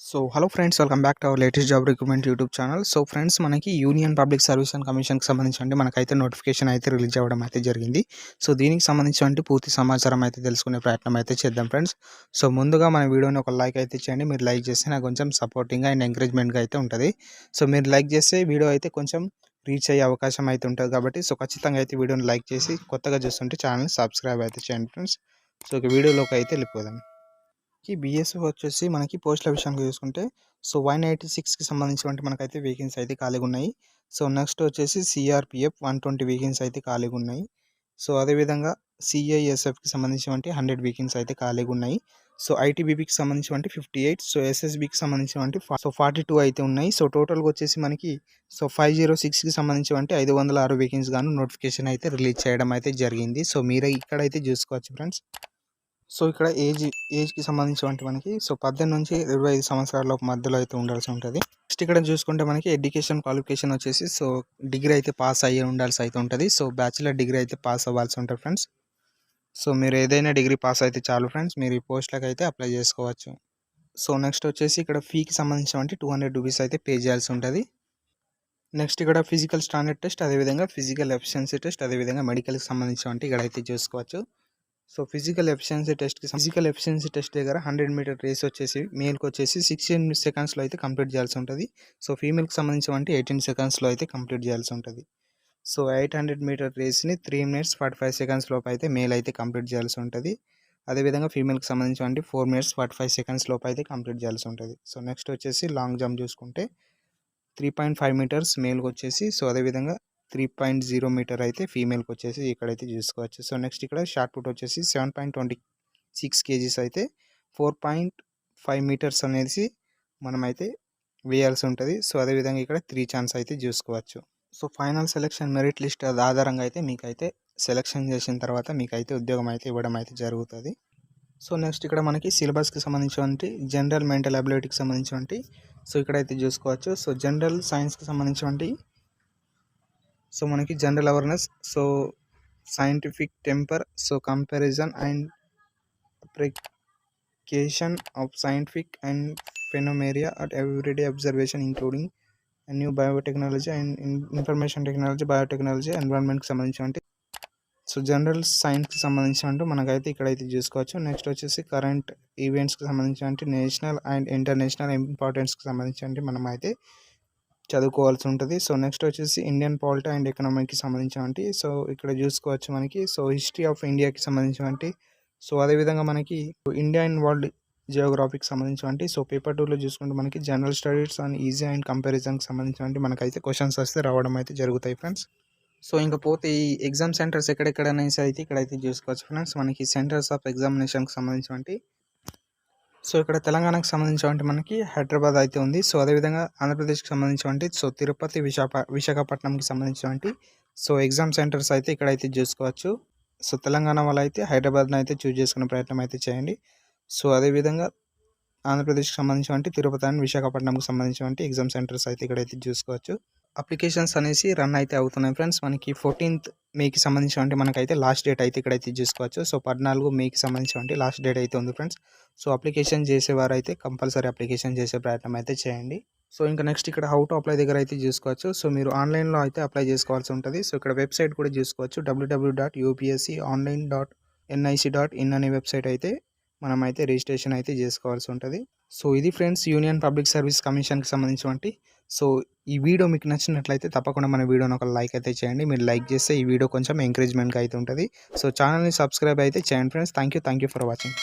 So hello friends welcome back to our latest job recruitment YouTube channel so friends మనకి union public service and కమిషన్కి సంబంధించి అంటే మనకైతే notification అయితే release అవ్వడం అయితే జరిగింది. సో దీనికి సంబంధించి పూర్తి సమాచారం అయితే తెలుసుకునే ప్రయత్నం అయితే చేద్దాం ఫ్రెండ్స్ సో ముందుగా మన వీడియోని ఒక లైక్ అయితే చేయండి. మీరు లైక్ చేస్తే నాకు కొంచెం సపోర్టింగ్గా అండ్ ఎంకరేజ్మెంట్గా అయితే ఉంటుంది. సో మీరు లైక్ చేస్తే వీడియో అయితే కొంచెం రీచ్ అయ్యే అవకాశం అయితే ఉంటుంది కాబట్టి సో ఖచ్చితంగా అయితే వీడియోని లైక్ చేసి కొత్తగా చూస్తుంటే ఛానల్ని సబ్స్క్రైబ్ అయితే చేయండి ఫ్రెండ్స్ సో ఒక వీడియోలోకి అయితే వెళ్ళిపోదాం. మనకి బీఎస్ఎఫ్ వచ్చేసి మనకి పోస్టుల విషయానికి చూసుకుంటే సో వన్ ఎయిటీ సిక్స్కి సంబంధించినటువంటి మనకైతే వేకెన్సీ అయితే ఖాళీగా ఉన్నాయి. సో నెక్స్ట్ వచ్చేసి సిఆర్పిఎఫ్ వన్ ట్వంటీ వేకెన్సీ అయితే ఖాళీగా ఉన్నాయి. సో అదేవిధంగా సిఐఎస్ఎఫ్కి సంబంధించినటువంటి హండ్రెడ్ వేకెన్సీ అయితే ఖాళీగా ఉన్నాయి. సో ఐటీబీపీకి సంబంధించినటువంటి ఫిఫ్టీ ఎయిట్ సో ఎస్ఎస్బికి సంబంధించినటువంటి సో ఫార్టీ టూ అయితే ఉన్నాయి. సో టోటల్గా వచ్చేసి మనకి సో ఫైవ్ జీరో సిక్స్కి సంబంధించినటువంటి ఐదు వందల ఆరు వేకెన్సీ గాను నోటిఫికేషన్ అయితే రిలీజ్ చేయడం అయితే జరిగింది. సో మీరు ఇక్కడైతే చూసుకోవచ్చు ఫ్రెండ్స్ సో ఇక్కడ ఏజ్ ఏజ్కి సంబంధించినటువంటి మనకి సో పద్దెనిమిది నుంచి ఇరవై ఐదు సంవత్సరాల మధ్యలో అయితే ఉండాల్సి ఉంటుంది. నెక్స్ట్ ఇక్కడ చూసుకుంటే మనకి ఎడ్యుకేషన్ క్వాలిఫికేషన్ వచ్చేసి సో డిగ్రీ అయితే పాస్ అయ్యి ఉండాల్సి అయితే ఉంటుంది. సో బ్యాచిలర్ డిగ్రీ అయితే పాస్ అవ్వాల్సి ఉంటుంది ఫ్రెండ్స్. సో మీరు ఏదైనా డిగ్రీ పాస్ అయితే చాలు ఫ్రెండ్స్ మీరు ఈ పోస్ట్లకు అయితే అప్లై చేసుకోవచ్చు. సో నెక్స్ట్ వచ్చేసి ఇక్కడ ఫీకి సంబంధించినటువంటి టూ హండ్రెడ్ రూపీస్ అయితే పే చేయాల్సి ఉంటుంది. నెక్స్ట్ ఇక్కడ ఫిజికల్ స్టాండర్డ్ టెస్ట్ అదేవిధంగా ఫిజికల్ ఎఫిషియన్సీ టెస్ట్ అదేవిధంగా మెడికల్కి సంబంధించినటువంటి ఇక్కడ అయితే చూసుకోవచ్చు. సో ఫిజికల్ ఎఫిషియన్సీ టెస్ట్కి ఫిజికల్ ఎఫిషియన్సీ టెస్ట్ దగ్గర హండ్రెడ్ మీటర్ రేస్ వచ్చేసి మేల్కి వచ్చేసి సిక్స్టీన్ సెకండ్స్లో అయితే కంప్లీట్ చేయాల్సి ఉంటుంది. సో ఫీమేల్కి సంబంధించి ఎయిటీన్ సెకండ్స్లో అయితే కంప్లీట్ చేయాల్సి ఉంటుంది. So eight hundred metre రేస్ని three minutes forty five seconds లోపు అయితే మేల్ అయితే కంప్లీట్ చేయాల్సి ఉంటుంది. అదేవిధంగా ఫీమేల్కి సంబంధించి four minutes forty five seconds లోపు అయితే కంప్లీట్ చేయాల్సి ఉంటుంది. సో నెక్స్ట్ వచ్చేసి లాంగ్ జంప్ చూసుకుంటే త్రీ పాయింట్ ఫైవ్ మీటర్స్ మేల్కి వచ్చేసి సో అదేవిధంగా త్రీ పాయింట్ జీరో మీటర్ అయితే ఫీమేల్కి వచ్చేసి ఇక్కడైతే చూసుకోవచ్చు. సో నెక్స్ట్ ఇక్కడ షార్ట్ పుట్ వచ్చేసి seven point twenty six kgs అయితే ఫోర్ పాయింట్ ఫైవ్ మీటర్స్ అనేసి మనమైతే వేయాల్సి ఉంటుంది. సో అదేవిధంగా ఇక్కడ త్రీ ఛాన్స్ అయితే చూసుకోవచ్చు. So final selection merit list ఆధారంగా అయితే మీకైతే సెలెక్షన్ చేసిన తర్వాత మీకైతే ఉద్యోగం అయితే ఇవ్వడం అయితే జరుగుతుంది. సో నెక్స్ట్ ఇక్కడ మనకి సిలబస్కి సంబంధించినటువంటి జనరల్ మెంటల్ అబిలిటీకి సంబంధించినటువంటి సో ఇక్కడైతే చూసుకోవచ్చు. సో జనరల్ సైన్స్కి సంబంధించినటువంటి సో మనకి general awareness so scientific temper so comparison and appreciation of scientific and phenomena at everyday observation including new biotechnology and information technology biotechnology ఎన్విరాన్మెంట్కి సంబంధించి సో జనరల్ సైన్స్కి సంబంధించినట్టు మనకైతే ఇక్కడైతే చూసుకోవచ్చు. నెక్స్ట్ వచ్చేసి కరెంట్ ఈవెంట్స్కి సంబంధించి నేషనల్ అండ్ ఇంటర్నేషనల్ ఇంపార్టెన్స్కి సంబంధించి మనం అయితే చదువుకోవాల్సి ఉంటుంది. సో నెక్స్ట్ వచ్చేసి ఇండియన్ పాలిటీ అండ్ ఎకనామీకి సంబంధించినటువంటి సో ఇక్కడ చూసుకోవచ్చు మనకి. సో హిస్టరీ ఆఫ్ ఇండియాకి సంబంధించినటువంటి సో అదేవిధంగా మనకి ఇండియా అండ్ వరల్డ్ జియోగ్రఫీకి సంబంధించినటువంటి సో పేపర్ టూలో చూసుకుంటే మనకి general studies and easy and కంపారిజన్కి సంబంధించినటువంటి మనకైతే క్వశ్చన్స్ వస్తే రావడం అయితే జరుగుతాయి ఫ్రెండ్స్ సో ఇంకా పోతే ఈ ఎగ్జామ్ సెంటర్స్ ఎక్కడెక్కడ అనేసి అయితే ఇక్కడైతే చూసుకోవచ్చు ఫ్రెండ్స్ మనకి సెంటర్స్ ఆఫ్ ఎగ్జామినేషన్కి సంబంధించినటువంటి సో ఇక్కడ తెలంగాణకు సంబంధించినటువంటి మనకి హైదరాబాద్ అయితే ఉంది. సో అదేవిధంగా ఆంధ్రప్రదేశ్కి సంబంధించినటువంటి సో తిరుపతి విశాఖ విశాఖపట్నంకి సంబంధించినటువంటి సో ఎగ్జామ్ సెంటర్స్ అయితే ఇక్కడైతే చూసుకోవచ్చు. సో తెలంగాణ వాళ్ళు అయితే హైదరాబాద్ని అయితే చూజ్ చేసుకునే ప్రయత్నం అయితే చేయండి. సో అదేవిధంగా ఆంధ్రప్రదేశ్కి సంబంధించినటువంటి తిరుపతి అండ్ విశాఖపట్నంకి సంబంధించినటువంటి ఎగ్జామ్ సెంటర్స్ అయితే ఇక్కడైతే చూసుకోవచ్చు. అప్లికేషన్స్ అనేసి రన్ అయితే అవుతున్నాయి ఫ్రెండ్స్. మనకి ఫోర్టీన్త్ మేకి సంబంధించినటువంటి మనకైతే లాస్ట్ డేట్ అయితే ఇక్కడైతే చూసుకోవచ్చు సో పద్నాలుగు మేకి సంబంధించినటువంటి లాస్ట్ డేట్ అయితే ఉంది ఫ్రెండ్స్. సో అప్లికేషన్ చేసేవారు అయితే కంపల్సరీ అప్లికేషన్ చేసే ప్రయత్నం అయితే చేయండి. సో ఇంకా నెక్స్ట్ ఇక్కడ హౌ టు అప్లై దగ్గర అయితే చూసుకోవచ్చు. సో మీరు ఆన్లైన్లో అయితే అప్లై చేసుకోవాల్సి ఉంటుంది. సో ఇక్కడ వెబ్సైట్ కూడా చూసుకోవచ్చు. W W dot UPSC online dot NIC dot in అనే వెబ్సైట్ అయితే మనం అయితే రిజిస్ట్రేషన్ అయితే చేసుకోవాల్సి ఉంటుంది. సో ఇది ఫ్రెండ్స్ యూనియన్ పబ్లిక్ సర్వీస్ కమిషన్కి సంబంధించినటువంటి. సో ఈ వీడియో మీకు నచ్చినట్లయితే తప్పకుండా మన వీడియోని ఒక లైక్ అయితే చేయండి. మీరు లైక్ చేస్తే ఈ వీడియో కొంచెం ఎంకరేజ్మెంట్గా అయితే ఉంటుంది. సో ఛానల్ని సబ్స్క్రైబ్ అయితే చేయండి friends. Thank you thank you for watching.